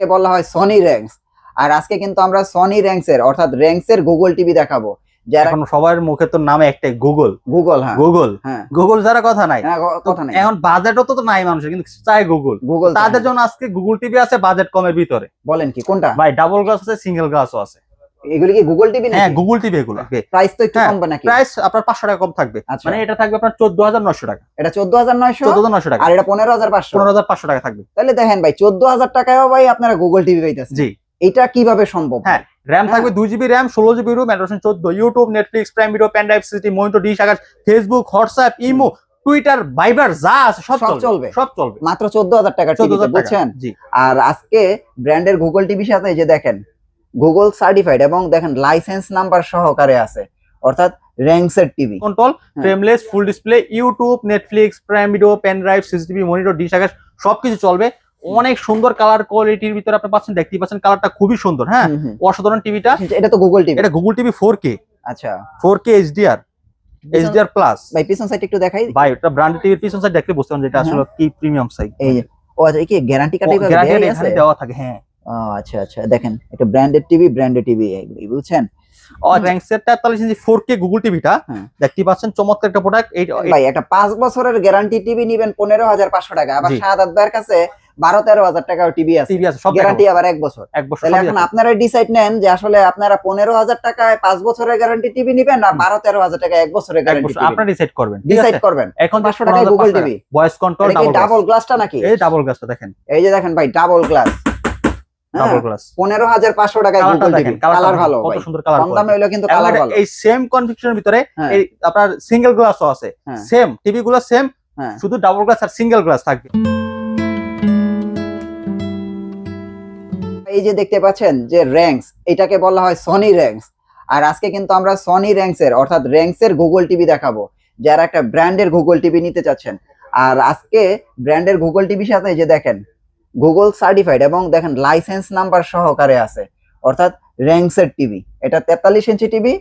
বলা হয় Sony ranks আর আজকে কিন্তু আমরা সনি র্যাঙ্কস এর অর্থাৎ র্যাঙ্কস এর গুগল টিভি দেখাবো। যারা এখন সবার মুখে তো নামে একটাই গুগল গুগল হ্যাঁ। গুগল হ্যাঁ। গুগল ছাড়া কথা নাই। হ্যাঁ, কথা নাই। এখন বাজেটও তো নাই মানুষের কিন্তু চাই গুগল গুগল তাদের জন্য আজকে গুগল টিভি আছে বাজেট কমের ভিতরে। বলেন কি কোনটা? ভাই ডাবল গ্লাস আছে সিঙ্গেল গ্লাসও আছে। এগুলি কি গুগল টিভি হ্যাঁ গুগল টিভি এগুলো। প্রাইস তো একটু হ্যাঁ, কমবে নাকি? প্রাইস আপনার পাঁচশো টাকা কম থাকবে। আচ্ছা। মানে এটা থাকবে আপনার চোদ্দ হাজার নশো টাকা। এটা চোদ্দ হাজার নয়শো? চোদ্দ হাজার নশো টাকা। আর এটা পনেরো হাজার পাঁচশো? পনেরো হাজার পাঁচশো টাকা থাকবে। তাহলে দেখেন ভাই চোদ্দ হাজার টাকায়ও ভাই আপনারা গুগল টিভি পাইতেছেন। জি। এটা কীভাবে সম্ভব? হ্যাঁ, র্যাম। থাকবে দুই জিবি র্যাম ষোলো জিবি রুম অ্যান্ড্রয়েড চোদ্দ YouTube Netflix Prime Video pen drive city monitor dish Akash Facebook WhatsApp Imo Twitter Viber যা আছে সব চলবে। সব চলবে। মাত্র চোদ্দ হাজার টাকা। বুঝছেন? জি। আর আজকে ব্র্যান্ডের গুগল টিভির সাথে এই যে দেখেন গুগল সার্টিফাইড এবং দেখেন লাইসেন্স নাম্বার সহকারে আছে অর্থাৎ র্যাঙ্কসের TV control. Frameless full display YouTube Netflix Prime Video pen drive CCTV monitor dish Akash সবকিছু চলবে। অনেক সুন্দর কালার কোয়ালিটির ভিতরে আপনি পাচ্ছেন দেখতেই পাচ্ছেন কালারটা খুবই সুন্দর হ্যাঁ? অসাধারণ টিভিটা এটা তো গুগল টিভি এটা গুগল টিভি ফোর কে আচ্ছা। Four K HDR HDR plus ভাই পিছন সাইড একটু দেখাই। ভাই এটা ব্র্যান্ডেড টিভির পিছন সাইড দেখলে বুঝতে পারবেন যে এটা হ্যাঁ। আসলে কি প্রিমিয়াম সাইজ এই ও আচ্ছা এই কি গ্যারান্টি কার্ড গ্যারান্টি এখানে দেওয়া থাকে হ্যাঁ। আচ্ছা আচ্ছা। দেখেন এটা ব্র্যান্ডেড টিভি ব্র্যান্ডেড টিভি বুঝছেন? আর র্যাঙ্কসের তেতাল্লিশ ইঞ্চি ফোর কে গুগল টিভিটা। দেখতেই পাচ্ছেন চমৎকার একটা প্রোডাক্ট এই ভাই একটা পাঁচ বছরের গ্যারান্টি টিভি নিবেন পনেরো হাজার পাঁচশো টাকা আবার সাত আট ভাইয়ের কাছে বারো তেরো হাজার টাকার টিভি আছে। টিভি আছে সব গ্যারান্টি আবার এক বছর। এক বছর তাহলে এখন আপনারা ডিসাইড নেন যে আসলে আপনারা পনেরো হাজার টাকায় পাঁচ বছরের গ্যারান্টি টিভি নিবেন না। বারো তেরো হাজার টাকা এক বছরের গ্যারান্টি আপনারা ডিসাইড করবেন ডিসাইড করবেন। এখন 500 টাকায় Google TV voice control double double গ্লাসটা নাকি? এই ডাবল গ্লাসটা দেখেন। এই যে দেখেন ভাই ডাবল গ্লাস পনেরো হাজার পাঁচশো টাকায় কালার ভালো কত সুন্দর কালার কম দামে হইলেও কিন্তু কালার ভালো। এই সেম কনফিগারেশনের ভিতরে হ্যাঁ। এই আপনার সিঙ্গেল গ্লাসও আছে। হ্যাঁ। সেম টিভি গুলো সেম হ্যাঁ। শুধু ডাবল গ্লাস আর সিঙ্গেল গ্লাস থাকবে। এই যে দেখতে পাচ্ছেন যে র্যাঙ্কস এটাকে বলা হয় সনি র্যাঙ্কস আর আজকে কিন্তু আমরা সনি র্যাঙ্কস এর অর্থাৎ র্যাঙ্কস এর গুগল টিভি দেখাবো। যারা একটা ব্র্যান্ডের গুগল টিভি নিতে চাচ্ছেন। আর আজকে ব্র্যান্ডের গুগল টিভির সাথে এই যে দেখেন গুগল সার্টিফাইড এবং দেখেন লাইসেন্স নাম্বার সহকারে আছে। অর্থাৎ র্যাঙ্কসের টিভি এটা তেতাল্লিশ ইঞ্চি টিভি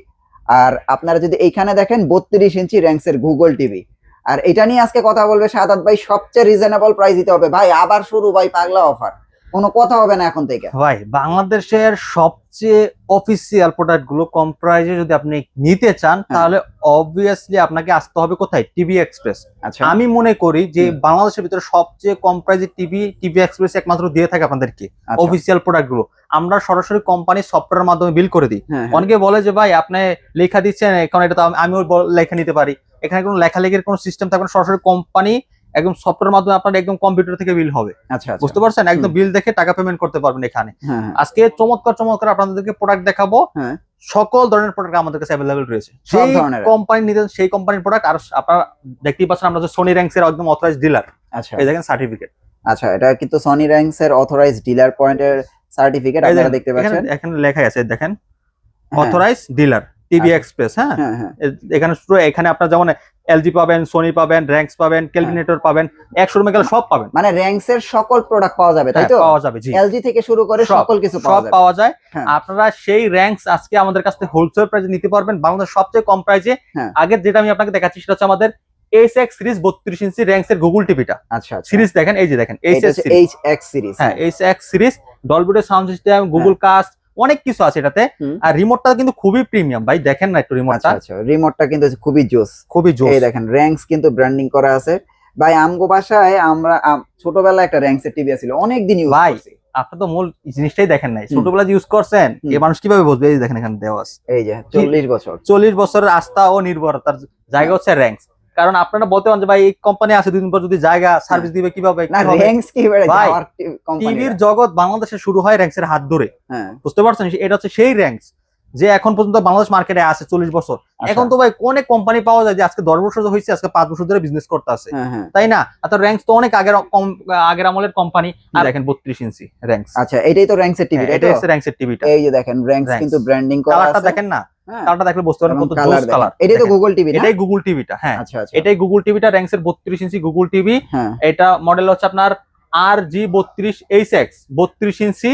আর আপনারা যদি এইখানে দেখেন বত্রিশ ইঞ্চি র্যাংসের গুগল টিভি আর এটা নিয়ে আজকে কথা বলবে সাদাত ভাই, সবচেয়ে রিজনেবল প্রাইস দিতে হবে। ভাই, আবার শুরু ভাই, পাগলা অফার কোনো কথা হবে না এখন থেকে। ভাই বাংলাদেশের সবচেয়ে অফিসিয়াল প্রোডাক্টগুলো কম প্রাইসে যদি আপনি নিতে চান হ্যাঁ। তাহলে অবভিয়াসলি আপনাকে আসতে হবে কোথায়? টিভি এক্সপ্রেস আচ্ছা। আমি মনে করি যে বাংলাদেশের ভিতরে সবচেয়ে কম প্রাইসে টিভি টিভি এক্সপ্রেস একমাত্র দিয়ে থাকে আপনাদেরকে আচ্ছা। অফিসিয়াল প্রোডাক্টগুলো। আমরা সরাসরি কোম্পানি সফটওয়্যার মাধ্যমে বিল করে দিই। হ্যাঁ, হ্যাঁ। অনেকে বলে যে ভাই আপনি লেখা দিচ্ছেন এখন এটা তো আমি- আমিও লেখা নিতে পারি। এখানে কোনো লেখালেখির কোনো সিস্টেম থাকবে সরাসরি কোম্পানি একদম সফটওয়্যার মাধ্যমে আপনার একদম কম্পিউটার থেকে বিল হবে। আচ্ছা আচ্ছা। বুঝতে পারছেন? একদম বিল দেখে টাকা পেমেন্ট করতে পারবেন এখানে। হ্যাঁ, হ্যাঁ। আজকে চমৎকার চমৎকার আপনাদেরকে প্রোডাক্ট দেখাবো। হ্যাঁ। সকল ধরনের প্রোডাক্ট আমাদের কাছে অ্যাভেলেবল রয়েছে। সব সেই ধরনের। কোম্পানি নিতে সেই কোম্পানির প্রোডাক্ট আর আপনারা দেখতেই পাচ্ছেন আমরা সোনি র্যাঙ্কস এর একদম অথরাইজ ডিলার আচ্ছা। এই দেখেন সার্টিফিকেট আচ্ছা এটা কিন্তু সনি র্যাঙ্কস এর অথরাইজ ডিলার পয়েন্টের সার্টিফিকেট আপনারা দেখতে পাচ্ছেন। এখানে লেখা আছে দেখেন। অথরাইজ ডিলার টিভি আচ্ছা। এক্সপ্রেস হ্যাঁ? হ্যাঁ হ্যাঁ। এ- এখানে এখানে আপনার যেমন এলজি পাবেন সোনি পাবেন র্যাঙ্কস পাবেন ক্যালকুলেটর পাবেন এক শোরুমে গেলে সব পাবেন। মানে র্যাঙ্কস এর সকল প্রোডাক্ট পাওয়া যাবে তাই হ্যাঁ, তো? পাওয়া যাবে জি। এলজি থেকে শুরু করে সকল কিছু সব পাওয়া যাবে। পাওয়া যায়। হ্যাঁ। আপনারা সেই র্যাঙ্কস আজকে আমাদের কাছ থেকে হোলসেল প্রাইসে নিতে পারবেন। বাংলাদেশ সবচেয়ে কম প্রাইসে আগে যেটা আমি আপনাকে দেখাচ্ছি সেটা হচ্ছে আমাদের এইচ এক্স সিরিজ বত্রিশ ইঞ্চি র্যাঙ্কস এর গুগল টিভিটা আচ্ছা আচ্ছা। সিরিজ দেখেন এই যে দেখেন এইচ এক্স সিরিজ হ্যাঁ H X series Dolby Audio sound system Google cast অনেক কিছু আছে এটাতে। আর রিমোটটা কিন্তু খুবই প্রিমিয়াম ভাই দেখেন না একটু আচ্ছা রিমোটটা আচ্ছা। রিমোটটা কিন্তু খুবই জোস। খুবই জোস। এই দেখেন র্যাঙ্কস কিন্তু ব্র্যান্ডিং করা আছে। ভাই আমগো বাসায় আমরা আম- ছোটবেলায় একটা র্যাঙ্কস এর টিভি ছিল অনেক দিন ইউজ করছি। আপনি তো মূল জিনিসটাই দেখেন নাই। হুম। ছোটবেলায় ইউজ করছেন। এই মানুষ কীভাবে বুঝবে? এই দেখেন এখানে দেওয়া আছে। এই যে চল্লিশ বছর। চল্লিশ বছরের আস্থা ও নির্ভরতার জায়গা হচ্ছে র্যাঙ্কস কারণ আপনারা বলতে পারেন যে ভাই এই কোম্পানি আছে দুদিন পর যদি জায়গা সার্ভিস দিবে কীভাবে না কীভাবে? র্যাঙ্কস কি বেড়ে ভাই, কোম্পানি টিভির জগৎ বাংলাদেশে শুরু হয় র্যাঙ্কস এর হাত ধরে। হ্যাঁ। বুঝতে পারছেন? এটা হচ্ছে সেই র্যাঙ্কস যে এখন পর্যন্ত বাংলাদেশ মার্কেটে আছে চল্লিশ বছর। আচ্ছা। এখন তো ভাই অনেক কোম্পানি পাওয়া যায় যে আজকে দশ বছর হয়েছে আজকে পাঁচ বছর ধরে বিজনেস করতে আছে হ্যাঁ হ্যাঁ। তাই না? আর তার র্যাঙ্কস তো অনেক আগের কম- আগের আমলের কোম্পানি আর দেখেন বত্রিশ ইঞ্চি র্যাঙ্কস আচ্ছা এটাই তো র্যাঙ্কস এর টিভি এটা হচ্ছে র্যাঙ্কস এর টিভিটা এই যে দেখেন র্যাঙ্কস কিন্তু ব্র্যান্ডিং করা আছে। দেখেন না? হ্যাঁ, কালারটা দেখলে বুঝতে পারেন কত কালার জোস কালার এটাই তো গুগল টিভি এটাই গুগল টিভিটা হ্যাঁ। আচ্ছা আচ্ছা। এটাই গুগল টিভিটা র্যাঙ্কস এর বত্রিশ ইঞ্চি গুগল টিভি হ্যাঁ। এটা মডেল হচ্ছে আপনার আর জি বত্রিশ এইচ এক্স বত্রিশ ইঞ্চি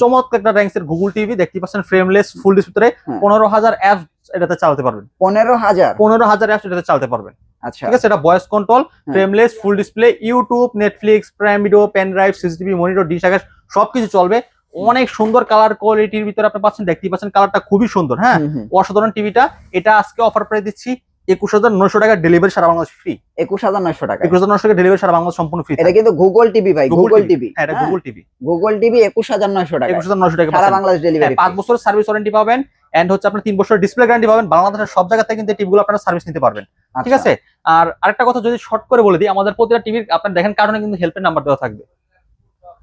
চমৎকার একটা র্যাঙ্কস এর গুগল টিভি দেখতে পাচ্ছেন ফ্রেমলেস ফুল ডিসপ্লে হ্যাঁ। পনেরো হাজার অ্যাপ এটাতে চালাতে পারবেন। পনেরো হাজার? পনেরো হাজার অ্যাপস এটাতে চালাতে পারবেন। আচ্ছা। ঠিক আছে এটা ভয়েস কন্ট্রোল হ্যাঁ। Frameless full display YouTube Netflix Prime Video pen drive CCTV monitor dish Akash সবকিছু চলবে। অনেক সুন্দর কালার কোয়ালিটির ভিতরে আপনি পাচ্ছেন দেখতেই পাচ্ছেন কালারটা খুবই সুন্দর হ্যাঁ। অসাধারণ টিভিটা এটা আজকে অফার প্রাইস দিচ্ছি একুশ হাজার নয়শো টাকা ডেলিভারি সারা বাংলাদেশ ফ্রি একুশ হাজার নয়শো টাকা। একুশ হাজার নয়শো টাকা ডেলিভারি সারা বাংলাদেশ সম্পূর্ণ ফ্রি এটা কিন্তু গুগল টিভি ভাই গুগল টিভি হ্যাঁ গুগল টিভি গুগল টিভি একুশ হাজার নয়শো টাকা। একুশ হাজার নয়শো টাকা সারা বাংলাদেশ হ্যাঁ, ডেলিভারি পাঁচ বছরের সার্ভিস ওয়ারেন্টি পাবেন এন্ড হচ্ছে আপনার তিন বছরের ডিসপ্লে গ্যারান্টি পাবেন। বাংলাদেশের সব কিন্তু টিভিগুলো আপনারা সার্ভিস নিতে পারবেন। আচ্ছা। ঠিক আছে? আর আরেকটা কথা যদি শর্ট করে বলে দিই আমাদের প্রতিটা টিভির আপনার দেখেন কারণে কিন্তু হেল্পের নাম্বার দেওয়া থাকবে।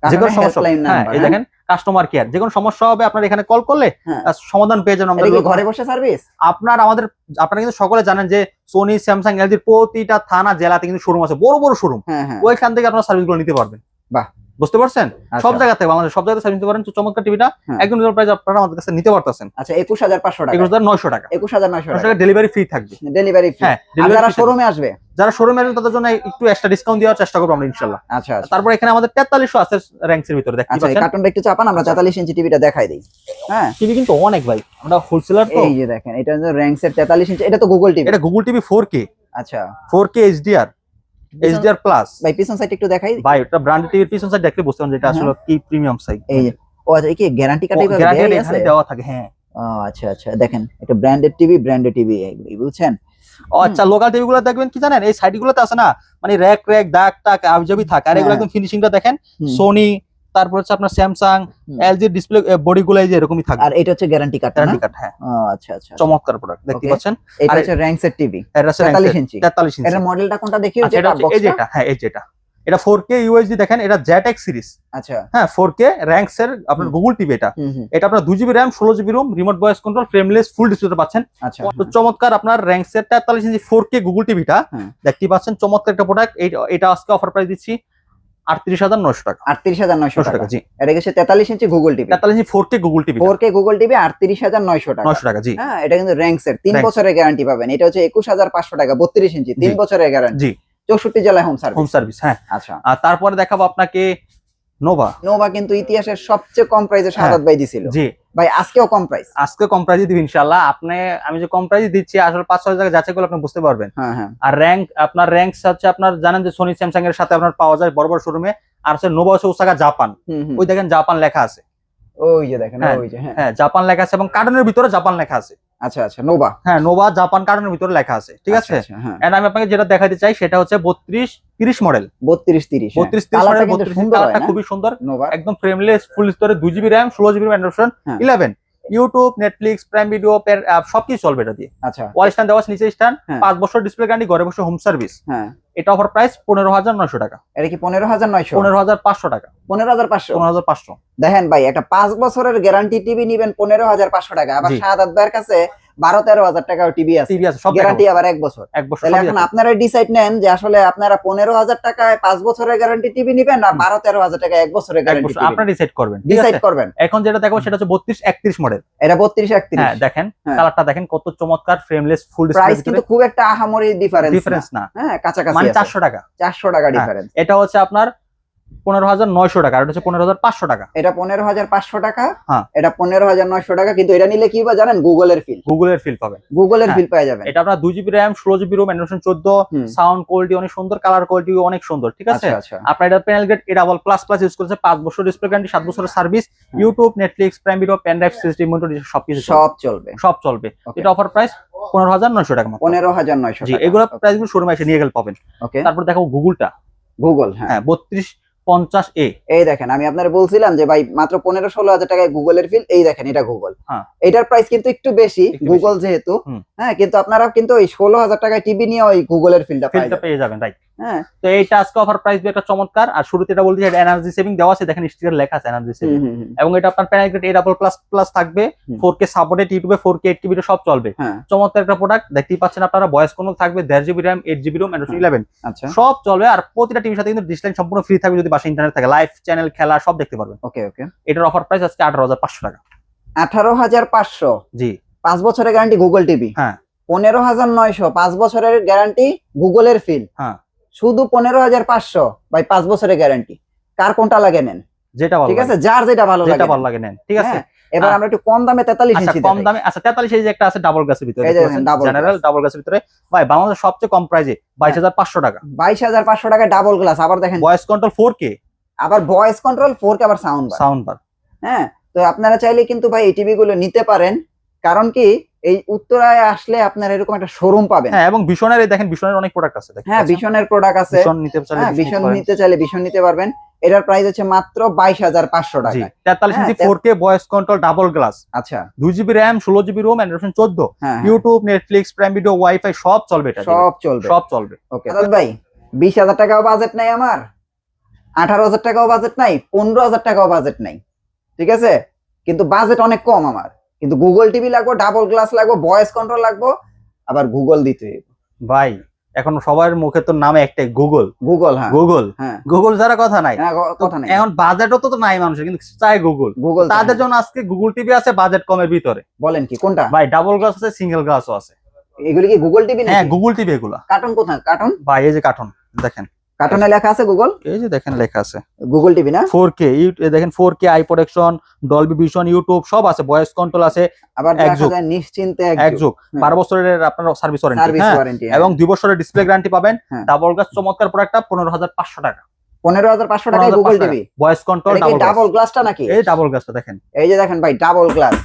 যে কোনো সমস্যা হ্যাঁ এই দেখেন কাস্টমার কেয়ার যে কোনো সমস্যা হবে আপনার এখানে কল করলে হ্যাঁ। সমাধান পেয়ে যাবেন আমাদের ঘরে বসে সার্ভিস আপনার আমাদের আপনারা কিন্তু সকলে জানেন যে সোনি স্যামসাং এলজির প্রতিটা থানা জেলাতে কিন্তু শোরুম আছে বড় বড় শোরুম হ্যাঁ হ্যাঁ। ওইখান থেকে আপনারা সার্ভিসগুলো নিতে পারবেন। বাহ। বুঝতে পারছেন? আচ্ছা। সব জায়গা থেকে বাংলাদেশ সব জায়গাতে সার্ভিস নিতে পারেন। তো চমৎকার টিভিটা হ্যাঁ। একদম প্রাইস আপনারা আমাদের কাছে নিতে পারতেছেন। আচ্ছা একুশ হাজার পাঁচশো টাকা। একুশ হাজার নয়শো টাকা। একুশ হাজার নয়শো নয়শো টাকা টাকা। ডেলিভারি ফ্রি থাকবে। ডেলিভারি ফ্রি হ্যাঁ যারা। শোরুমে আসবে? যারা শোরুমে আসবে তাদের জন্য একটু এক্সট্রা ডিসকাউন্ট দেওয়ার চেষ্টা করব আমরা ইনশাল্লাহ। আচ্ছা আচ্ছা। তারপর এখানে আমাদের তেতাল্লিশশো আছে র্যাঙ্কস এর ভিতরে দেখতে আচ্ছা পাচ্ছেন। কার্টুনটা একটু চাপান আমরা তেতাল্লিশ ইঞ্চি টিভিটা দেখাই দিই। হ্যাঁ। টিভি কিন্তু অনেক ভাই আমরা হোলসেলার তো। এই যে দেখেন এটা হচ্ছে র্যাঙ্কস এর তেতাল্লিশ ইঞ্চি এটা তো গুগল টিভি এটা গুগল টিভি ফোর কে আচ্ছা। ফোর কে এইচডিআর প্লাস ভাই পিছন সাইড একটু দেখাই। ভাই এটা ব্র্যান্ড টিভির পিছন সাইড দেখলে বুঝতে পারবেন যে এটা। আসলে কি প্রিমিয়াম সাইড এই যে ও আচ্ছা কি গ্যারান্টি কার্ড গ্যারান্টি এখানে দেওয়া থাকে হ্যাঁ। আচ্ছা আচ্ছা দেখেন এটা ব্র্যান্ডেড টিভি ব্র্যান্ডেড টিভি এগুলি বুঝছেন? আচ্ছা লোকাল টিভি গুলো দেখবেন কি জানেন? এই সাইড গুলোতে আছে না মানে র্যাক র্যাক দাগ টাক আবজাবি থাকে আর এগুলো হ্যাঁ। একদম ফিনিশিংটা দেখেন। সোনি তারপর হচ্ছে আপনার স্যামসাং। এলজি ডিসপ্লে বডি গুলো এই যে এরকমই থাকে আর এটা হচ্ছে গ্যারান্টি কার্ড গ্যারান্টি কার্ড হ্যাঁ। আচ্ছা আচ্ছা চমৎকার প্রোডাক্ট দেখতে পাচ্ছেন? এটা হচ্ছে র্যাঙ্কস এর টিভি এটা হচ্ছে তেতাল্লিশ ইঞ্চি। তেতাল্লিশ ইঞ্চি। এটার মডেলটা কোনটা দেখি আচ্ছা, এটা হচ্ছে এই যেটা হ্যাঁ এই যেটা। এটা ফোর কে ইউএসডি দেখেন এটা এক্স সিরিজ আচ্ছা। হ্যাঁ ফোর কে র্যাঙ্কস এর আপনার গুগল টিভি এটা। এটা আপনার দুই জিবি র্যাম ষোলো GB ROM remote voice control frameless full display পাচ্ছেন। আচ্ছা। তো চমৎকার আপনার র্যাঙ্ক সেট তেতাল্লিশ ইঞ্চি ফোর কে গুগল টিভিটা দেখতে পাচ্ছেন চমৎকার একটা প্রোডাক্ট এটা আজকে অফার প্রাইস দিচ্ছি। আটত্রিশ হাজার নয়শো টাকা। আটত্রিশ হাজার নয়শো টাকা জি। এটা তেতাল্লিশ ইঞ্চি গুগল টিভি তেতাল্লিশ ইঞ্চি four K Google TV four K Google TV আটত্রিশ হাজার নয়শো টাকা। নয়শো টাকা জি। হ্যাঁ এটা কিন্তু তিন বছরের গ্যারান্টি পাবেন। এটা হচ্ছে একুশ হাজার পাঁচশো টাকা বত্রিশ ইঞ্চি। তিন বছরের গ্যারান্টি চৌষট্টি জেলায় হোম হোম সার্ভিস সার্ভিস হ্যাঁ। আচ্ছা। আর তারপরে দেখাবো আপনাকে নোভা নোভা কিন্তু ইতিহাসের সবচেয়ে কম প্রাইসে হ্যাঁ। সাদাত ভাই দিছিল। জি। ভাই আজকেও কম প্রাইস আজকে কম প্রাইসে দিব ইনশাল্লাহ আপনি আমি যে কম প্রাইসে দিচ্ছি আসলে পাঁচ ছয় জায়গায় যাচাই করলে আপনি বুঝতে পারবেন। হ্যাঁ হ্যাঁ। আর র্যাঙ্ক আপনার র্যাঙ্ক হচ্ছে আপনার জানেন যে সোনি স্যামসাং এর সাথে আপনার পাওয়া যায় বড় বড় শোরুমে আর হচ্ছে হচ্ছে ওসাকা জাপান। ওই দেখেন জাপান লেখা আছে। ওই যে দেখেন হ্যাঁ। ওই যে হ্যাঁ। হ্যাঁ জাপান লেখা আছে এবং কার্টনের ভিতরে জাপান লেখা আছে। আচ্ছা আচ্ছা নোভা হ্যাঁ নোভা জাপান কার্টুনের ভিতরে লেখা আছে ঠিক আছে? এন্ড আমি আপনাকে যেটা দেখাতে চাই সেটা হচ্ছে 32 30 মডেল 32 30 32 30 মডেল 32 সুন্দর খুবই সুন্দর নোভা একদম frameless full storage 2 GB RAM 16 GB RAM 11 YouTube Netflix Prime Video সবকিছু চলবে এটা দিয়ে। আচ্ছা। ওয়াল স্ট্যান্ড দেওয়া নিচে স্ট্যান্ড। পাঁচ বছর ডিসপ্লে গ্যারান্টি ঘরে বসে হোম সার্ভিস হ্যাঁ। এটা অফার প্রাইস পনেরো হাজার নয়শো টাকা। এটা কি পনেরো হাজার নয়শো? পনেরো হাজার পাঁচশো টাকা। পনেরো হাজার পাঁচশো? পনেরো হাজার পাঁচশো। দেখেন ভাই একটা পাঁচ বছরের গ্যারান্টি টিভি নিবেন পনেরো হাজার পাঁচশো টাকা আবার সাত আট ভাইয়ের কাছে বারো তেরো হাজার টাকাও টিভি আছে। টিভি আছে সব গ্যারান্টি আবার এক বছর। এক বছর তাহলে এখন আপনারা ডিসাইড নেন যে আসলে আপনারা পনেরো হাজার টাকায় পাঁচ বছরের গ্যারান্টি টিভি নিবেন না। বারো তেরো হাজার টাকা এক বছরের গ্যারান্টি আপনারা ডিসাইড করবেন ডিসাইড করবেন। এখন যেটা দেখো সেটা হচ্ছে বত্রিশ একত্রিশ মডেল এটা বত্রিশ একত্রিশ। হ্যাঁ দেখেন হ্যাঁ। কালারটা দেখেন কত চমৎকার ফ্রেমলেস ফুল প্রাইস কিন্তু খুব একটা আহামরি ডিফারেন্স ডিফারেন্স না। হ্যাঁ কাছাকাছি মানে চারশো টাকা। চারশো টাকা হ্যাঁ। ডিফারেন্স এটা হচ্ছে আপনার পনেরো হাজার নয়শো টাকা এটা হচ্ছে পনেরো হাজার পাঁচশো টাকা। এটা পনেরো হাজার পাঁচশো টাকা। হ্যাঁ। এটা পনেরো হাজার নয়শো টাকা কিন্তু এটা নিলে কি বা জানেন? গুগলের ফিল গুগলের ফিল পাবেন। গুগলের হ্যাঁ। ফিল পেয়ে যাবেন এটা আপনার দুই জিবি র্যাম ষোলো জিবি রোম চোদ্দ সাউন্ড কোয়ালিটি অনেক সুন্দর কালার কোয়ালিটি অনেক সুন্দর ঠিক আছে? আচ্ছা আচ্ছা। আপনার এটা panel grade A double plus plus use করেছে পাঁচ বছর ডিসপ্লে গ্যারান্টি সাত বছরের service YouTube Netflix Prime Video drive system সবকিছু চলবে। সব চলবে। সব চলবে। এটা অফার প্রাইস পনেরো হাজার নয়শো টাকা পনেরো হাজার নয়শো এগুলো প্রাইসগুলো শোরুমে এসে নিয়ে গেলে পাবেন। তারপর দেখো গুগলটা গুগল হ্যাঁ। হ্যাঁ বত্রিশ পঞ্চাশ এ এই দেখেন আমি আপনার বলছিলাম যে ভাই মাত্র পনেরো ষোলো হাজার টাকায় গুগলের ফিল এই দেখেন এটা গুগল। হ্যাঁ। এটার প্রাইস কিন্তু একটু বেশি গুগল যেহেতু। হ্যাঁ কিন্তু আপনারা কিন্তু ওই ষোলো হাজার টাকায় টিভি নিয়ে ওই গুগলের ফিলটা পেয়ে যাবেন রাইট হ্যাঁ। তো এইটা আজকে অফার প্রাইস একটা চমৎকার। আর শুরুতে এটা বলতে এটা এনার্জি সেভিং দেওয়া আছে দেখেন স্টিকার লেখা আছে এনার্জি সেভিং। এবং এটা আপনার panel grade A double plus plus থাকবে ফোর কে সাপোর্টেড ইউটিউবে ফোর কে এইট টিভি সব চলবে। হ্যাঁ। চমৎকার একটা প্রোডাক্ট দেখতেই পাচ্ছেন আপনারা ভয়েস কন্ট্রোল থাকবে দেড় GB RAM eight GB ROM Android eleven সব চলবে আর প্রতিটা টিভির সাথে কিন্তু ডিসলাইন সম্পূর্ণ ফ্রি থাকবে যদি বাসা ইন্টারনেট থাকে। লাইভ চ্যানেল খেলা সব দেখতে পারবেন। ওকে ওকে। এটার অফার প্রাইস আজকে আঠারো হাজার পাঁচশো টাকা। আঠারো হাজার পাঁচশো? জি। পাঁচ বছরের গ্যারান্টি গুগল টিভি হ্যাঁ। পনেরো হাজার নয়শো পাঁচ বছরের গ্যারান্টি গুগলের ফিল হ্যাঁ। শুধু পনেরো হাজার পাঁচশো ভাই পাঁচ বছরের গ্যারান্টি কার কোনটা লাগে নেন? যেটা ভালো ঠিক আছে? যার যেটা ভালো যেটা লাগে ভালো লাগে নেন ঠিক আছে? হ্যাঁ, এবার আমরা একটু কম দামে তেতাল্লিশ আচ্ছা ইঞ্চি কম দামে আচ্ছা তেতাল্লিশ এই যে একটা আছে ডাবল গ্লাসের ভিতরে জেনারেল ডাবল গ্লাসের ভিতরে। ভাই বাংলাদেশের সবচেয়ে কম হাজার পাঁচশো টাকা। বাইশ হাজার পাঁচশো টাকা ডাবল গ্লাস আবার দেখেন। ভয়েস কন্ট্রোল ফোর কে আবার ভয়েস কন্ট্রোল ফোর কে আবার সাউন্ড সাউন্ড বার হ্যাঁ তো আপনারা চাইলে কিন্তু ভাই এই টিভি গুলো নিতে পারেন। কারণ কি এই উত্তরায় আসলে আপনারা এরকম একটা শোরুম পাবেন। হ্যাঁ এবং এই দেখেন ভীষণের অনেক প্রোডাক্ট আছে হ্যাঁ? ভীষণের প্রোডাক্ট আছে। ভীষণ নিতে চাইলে হ্যাঁ ভীষণ নিতে চাইলে ভীষণ নিতে পারবেন। এটার প্রাইস হচ্ছে মাত্র বাইশ হাজার পাঁচশো জি টাকা তেতাল্লিশ হ্যাঁ, ইঞ্চি তে- four K voice control double glass আচ্ছা। দুই জিবি র্যাম ষোলো জিবি রোম অ্যান্ড্রয়েড চোদ্দ। হ্যাঁ হ্যাঁ, YouTube Netflix Prime Video wifi সব চলবে এটা সব চলবে। সব চলবে। ওকে ভাই বিশ হাজার টাকাও বাজেট নাই আমার আঠারো হাজার টাকাও বাজেট নাই পনেরো হাজার টাকাও বাজেট নাই। ঠিক আছে? কিন্তু বাজেট অনেক কম আমার। কিন্তু গুগল টিভি লাগবো ডাবল গ্লাস লাগবো ভয়েস কন্ট্রোল লাগবো আবার গুগল দিতে ভাই এখন সবার মুখে তো নাম একটাই গুগল গুগল হ্যাঁ। গুগল হ্যাঁ। গুগল ছাড়া কথা নাই। হ্যাঁ, কথা নাই। এখন বাজেটও তো নাই মানুষের কিন্তু চাই গুগল গুগল তাদের জন্য আজকে গুগল টিভি আছে বাজেট কমের ভিতরে। বলেন কি কোনটা? ভাই ডাবল গ্লাস আছে সিঙ্গেল গ্লাসও আছে। এগুলি কি গুগল টিভি হ্যাঁ গুগল টিভি এগুলা। কার্টুন কোথায়? কার্টুন ভাই এই যে কার্টুন দেখেন। কার্টুনে লেখা আছে গুগল এই যে দেখেন লেখা আছে। গুগল টিভি না? ফোর কে দেখেন four K eye protection Dolby vision YouTube সব আছে ভয়েস কন্ট্রোল আছে আবার দেখা যায় নিশ্চিন্তে এক যুগ। হুম। বারো বছরের আপনার সার্ভিস ওয়ারেন্টি সার্ভিস হ্যাঁ? ওয়ারেন্টি এবং দুই বছরের ডিসপ্লে গ্যারান্টি পাবেন। হ্যাঁ। ডাবল গ্লাস চমৎকার প্রোডাক্টটা পনেরো হাজার পাঁচশো টাকা। পনেরো হাজার পাঁচশো টাকায় Google TV voice control double গ্লাসটা নাকি? এই ডাবল গ্লাসটা দেখেন। এই যে দেখেন ভাই ডাবল গ্লাস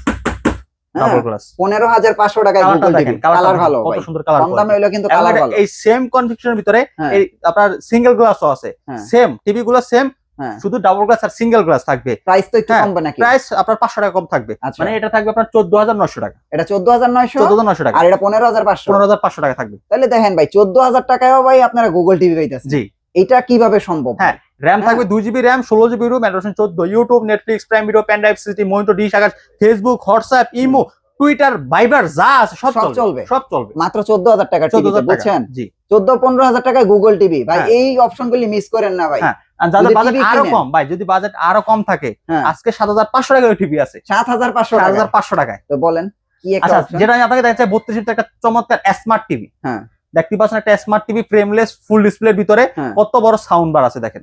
পনেরো হাজার পাঁচশো টাকায় কালার কালার ভালো কত সুন্দর কালার কম দামে হইল কিন্তু কালার ভালো। এই সেম কনফিগারেশনের ভিতরে হ্যাঁ। এই আপনার সিঙ্গেল গ্লাসও আছে। হ্যাঁ। সেম টিভি গুলো সেম হ্যাঁ। শুধু ডাবল গ্লাস আর সিঙ্গেল গ্লাস থাকবে। প্রাইস তো একটু হ্যাঁ, কমবে নাকি? প্রাইস আপনার পাঁচশো টাকা কম থাকবে। আচ্ছা। মানে এটা থাকবে আপনার চোদ্দ হাজার নশো টাকা। এটা চোদ্দ হাজার নয়শো? চোদ্দ হাজার নশো টাকা। আর এটা পনেরো হাজার পাঁচশো? পনেরো হাজার পাঁচশো টাকা থাকবে। তাহলে দেখেন ভাই চোদ্দ হাজার টাকায়ও ভাই আপনারা গুগল টিভি পাইতেছেন। জি। এটা কীভাবে সম্ভব? হ্যাঁ, র্যাম। থাকবে দুই জিবি র্যাম ষোলো জিবি রুম অ্যান্ড্রয়েড চোদ্দ YouTube Netflix Prime Video pen drive city monitor dish Akash Facebook WhatsApp imo Twitter Viber যা আছে সব চলবে। সব চলবে মাত্র চোদ্দ হাজার টাকা চোদ্দ হাজার টাকা বুঝছেন জি চোদ্দ পনেরো হাজার টাকায় গুগল টিভি ভাই হ্যাঁ। এই অপশন গুলি মিস করেন না ভাই হ্যাঁ। যাদের বাজেট আরও কম ভাই যদি বাজেট আরও কম থাকে হ্যাঁ। আজকে সাত হাজার পাঁচশো টাকা টিভি আছে সাত হাজার পাঁচশো সাত হাজার পাঁচশো টাকায় তো বলেন আচ্ছা যেটা আমি আপনাকে দেখাচ্ছি বত্রিশ একটা চমৎকার স্মার্ট টিভি হ্যাঁ। দেখতে পাচ্ছেন একটা স্মার্ট টিভি ফ্রেমলেস ফুল ডিসপ্লের ভিতরে। কত বড় সাউন্ড বার আছে দেখেন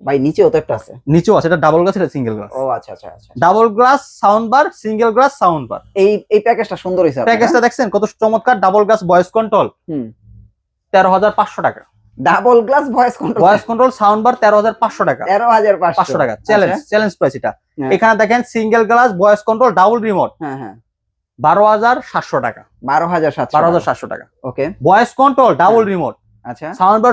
ভাই নিচেও তো একটা আছে। নিচেও আছে এটা ডাবল গ্লাস এটা সিঙ্গেল গ্লাস ও আচ্ছা আচ্ছা আচ্ছা। Double glass sound bar single glass sound bar এই এই প্যাকেজটা সুন্দর আপনার, প্যাকেজটা দেখছেন কত চমৎকার ডাবল গ্লাস ভয়েস কন্ট্রোল হুম। তেরো হাজার পাঁচশো টাকা। Double glass voice control voice control sound bar তেরো হাজার পাঁচশো টাকা। তেরো হাজার পাঁচশো। পাঁচশো টাকা চ্যালেঞ্জ চ্যালেঞ্জ প্রাইস এটা। হ্যাঁ। এখানে দেখেন single glass voice control double remote হ্যাঁ হ্যাঁ। বারো হাজার সাতশো টাকা। বারো হাজার সাতশো বারো হাজার সাতশো টাকা। Okay voice control double remote আচ্ছা।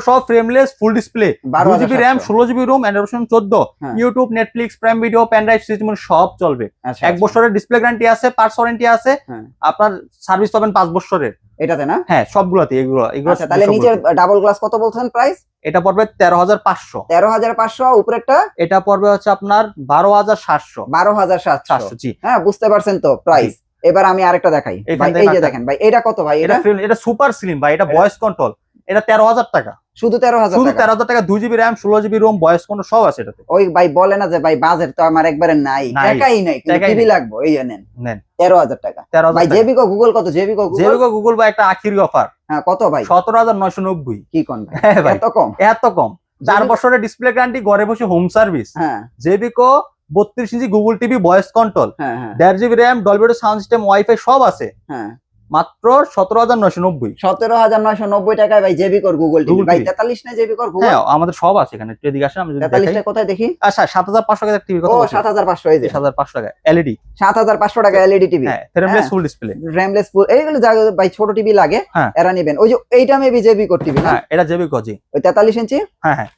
সব ফ্রেমলেস ফুল ডিসপ্লে বারো জিবি র্যাম ষোলো জিবি রুম অ্যান্ড্রয়েড চোদ্দ। হ্যাঁ। YouTube Netflix Prime Video pen drive system সব চলবে। আচ্ছা এক আচ্ছা। বছরের ডিসপ্লে গ্যারান্টি আছে পার্টস ওয়ারেন্টি আছে। হ্যাঁ। আপনার সার্ভিস পাবেন পাঁচ বছরের। এটাতে না? হ্যাঁ সবগুলাতে এগুলো এগুলো আচ্ছা তাহলে নিচের ডাবল গ্লাস কত বলছেন প্রাইস এটা পড়বে তেরো হাজার পাঁচশো। তেরো হাজার পাঁচশো উপরেরটা? এটা পড়বে হচ্ছে আপনার বারো হাজার সাতশো। বারো হাজার সাতশো। জি। হ্যাঁ বুঝতে পারছেন তো প্রাইস এবার আমি আরেকটা দেখাই। এই যে দেখেন। ভাই এটা কত ভাই এটা এটা? সুপার স্লিম ভাই এটা এটা- ভয়েস কন্ট্রোল এটা তেরো হাজার টাকা। শুধু তেরো হাজার শুধু তেরো হাজার টাকা দুই জিবি র্যাম ষোলো জিবি রোম বয়স কন্ট্রোল সব আছে এটাতে। ওই ভাই বলে না যে ভাই বাজেট তো আমার একবারে নাই। টাকাই নাই টিভি। লাগবো এই নেন। নেন। তেরো হাজার টাকা। তেরো ভাই জেবিকো গুগল কত? জেবিকো গুগল যেগুলো গুগল বা একটা আখির অফার। হ্যাঁ কত ভাই? সতেরো হাজার নয়শো নব্বই। কি কোন হ্যাঁ এত কম? এত কম। চার বছরের ডিসপ্লে গ্যারান্টি ঘরে বসে হোম সার্ভিস হ্যাঁ। জেবিকো বত্রিশ ইঞ্চি গুগল টিভি ভয়েস কন্ট্রোল হ্যাঁ হ্যাঁ। দেড় জিবি র্যাম ডলবিটো সাউন্ড সিস্টেম ওয়াইফাই সব আছে। হ্যাঁ। মাত্র সতেরো হাজার নয়শো নব্বই। সতেরো হাজার নয়শো নব্বই টাকায় ভাই জেবি কর গুগল টিভি। ভাই তেতাল্লিশ না জেবিকোর গুগল হ্যাঁ আমাদের সব আছে এখানে। একটু এদিকে আসেন আমি তেতাল্লিশটা কোথায় দেখি? আচ্ছা সাত হাজার পাঁচশো টাকা টিভি কত ও সাত হাজার পাঁচশো এই যে। সাত হাজার পাঁচশো টাকা এলইডি সাত হাজার পাঁচশো টাকা এলইডি টিভি। হ্যাঁ ফ্রেমলেস হ্যাঁ। ফুল ডিসপ্লে র্যামলেস ফুল এইগুলো যা ভাই ছোট টিভি লাগে হ্যাঁ। এরা নিবেন। ওই যে এইটা মেবি জেবি কর টিভি না? হ্যাঁ এটা জেবিকো জি। ওই তেতাল্লিশ ইঞ্চি? হ্যাঁ হ্যাঁ।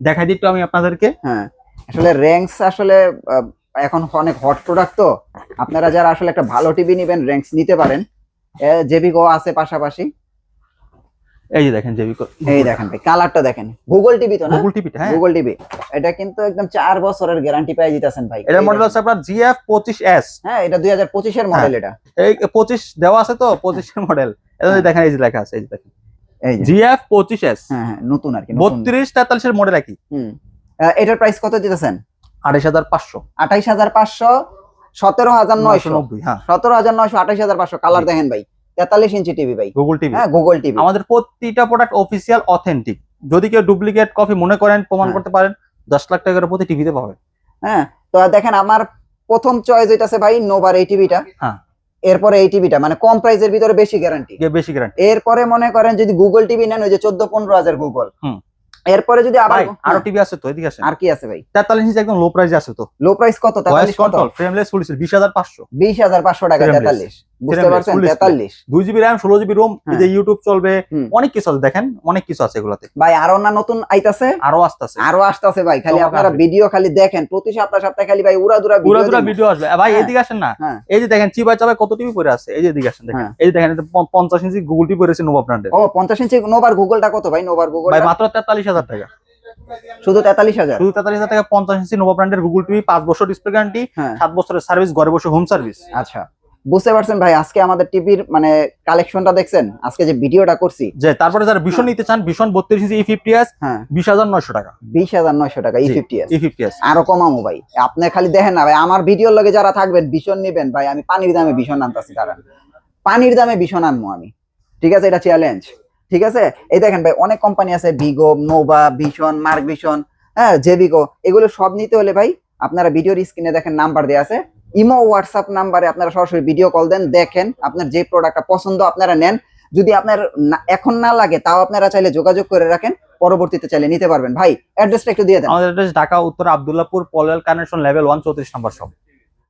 দেখাই দিই একটু আমি আপনাদেরকে। হ্যাঁ। আসলে র্যাঙ্কস আসলে এখন অনেক হট প্রোডাক্ট তো। আপনারা যারা আসলে একটা ভালো টিভি নেবেন র্যাঙ্কস নিতে পারেন। জেবিকো আছে পাশাপাশি? এই যে দেখেন জেবিকো এই দেখেন ভাই কালারটা দেখেন। গুগল টিভি তো না? গুগল টিভি হ্যাঁ। গুগল টিভি এটা কিন্তু একদম 4 বছরের গ্যারান্টি পাই দিতেছেন ভাই। এটা মডেল আছে আপনার GF25S হ্যাঁ এটা 2025 এর মডেল এটা। এই 25 দেওয়া আছে তো 25 এর মডেল এটা হ্যাঁ। দেখেন এই যে লেখা আছে এই যে দেখেন। এই যে। GF25S হ্যাঁ হ্যাঁ নতুন আর কি 32 43 এর মডেল একই। হুম। এটার প্রাইস কত দিতেছেন? 28500 28500 সতেরো হাজার নয়শো। নব্বই হ্যাঁ। সতেরো হাজার নয়শো আঠাইশ হাজার পাঁচশো। কালার দেখেন ভাই। তেতাল্লিশ ইঞ্চি টিভি ভাই। গুগল টিভি হ্যাঁ গুগল টিভি আমাদের প্রতিটা প্রোডাক্ট অফিসিয়াল অথেন্টিক যদি কেউ ডুপ্লিকেট কপি মনে করেন প্রমাণ হ্যাঁ। করতে পারেন দশ লাখ টাকার প্রতি টিভিতে পাবেন। হ্যাঁ তো দেখেন আমার প্রথম চয়েস হইতাছে ভাই নোভার এই টিভিটা হ্যাঁ। এরপরে এই টিভিটা মানে কম প্রাইসের ভিতরে বেশি গ্যারান্টি বেশি গ্যারান্টি এরপরে মনে করেন যদি গুগল টিভি নেন ওই যে চোদ্দ পনেরো হাজার গুগল হুম। এরপরে যদি আবার আরও হ্যাঁ। টিভি আছে তো এদিকে আছে আর কি আছে ভাই? 43 ইঞ্চি একদম লো প্রাইস আছে তো। লো প্রাইস কত? 43 কত? ফ্রেমলেস ফুল 20500 20500 টাকা 43 বুঝতে পারছেন? জিবি এই যে ইউটিউব চলবে অনেক কিছু আছে দেখেন অনেক কিছু আছে এগুলাতে। ভাই আরও না নতুন আইতাছে? আরও আরও আসতেছে ভাই খালি আপনারা ভিডিও খালি দেখেন প্রতি সপ্তাহে সপ্তাহে খালি ভাই ভিডিও দুরা ভিডিও আসবে। ভাই হ্যাঁ। এদিকে আসেন না। হ্যাঁ। এই যে দেখেন কত টিভি আছে? এই যে এদিকে আসেন দেখেন। হ্যাঁ। এই যে দেখেন এটা প- পঞ্চাশ ইঞ্চি গুগল টিভি পরেছে নোভা ব্র্যান্ডের ও পঞ্চাশ ইঞ্চি নোভার গুগলটা কত ভাই? নোভার গুগল ভাই মাত্র টাকা। শুধু তেতাল্লিশ হাজার? শুধু তেতাল্লিশ হাজার টাকা পঞ্চাশ ইঞ্চি নোভা ব্র্যান্ডের গুগল টিভি পাঁচ বছর ডিসপ্লে গ্যারান্টি হ্যাঁ। সাত বছরের সার্ভিস ঘরে বসে হোম সার্ভিস আচ্ছা। বুঝতে পারছেন ভাই আজকে আমাদের টিভির মানে কালেকশনটা দেখছেন? আজকে যে ভিডিওটা করছি। যে তারপরে যারা ভীষণ নিতে চান ভীষণ বত্রিশ ইঞ্চি ই ফিফটি এস হ্যাঁ। বিশ হাজার নয়শো টাকা। বিশ হাজার নয়শো টাকা E fifty E fifty S আরও কমামো ভাই। আপনি খালি দেখেন না ভাই আমার ভিডিওর লগে যারা থাকবেন ভীষণ নিবেন ভাই। আমি পানির দামে ভীষণ আনতাছি তারা পানির দামে ভীষণ আনব আমি। ঠিক আছে এটা চ্যালেঞ্জ ঠিক আছে? এই দেখেন ভাই অনেক কোম্পানি আছে ভিগো নোভা ভীষণ মার্ক ভীষণ হ্যাঁ জেভিগো এগুলো সব নিতে হলে ভাই আপনারা ভিডিওর স্ক্রিনে দেখেন নাম্বার দেওয়া আছে। ইমো হোয়াটসঅ্যাপ নাম্বারে আপনারা সরাসরি ভিডিও কল দেন, দেখেন আপনার যে প্রোডাক্টটা পছন্দ আপনারা নেন। যদি আপনার এখন না লাগে, তাও আপনারা চাইলে যোগাযোগ করে রাখেন, পরবর্তীতে চাইলে নিতে পারবেন। ভাই অ্যাড্রেসটা একটু দিয়ে দেন। আমাদের অ্যাড্রেস ঢাকা, উত্তর Abdullahpur, Polwel connection level one চৌত্রিশ নম্বর সব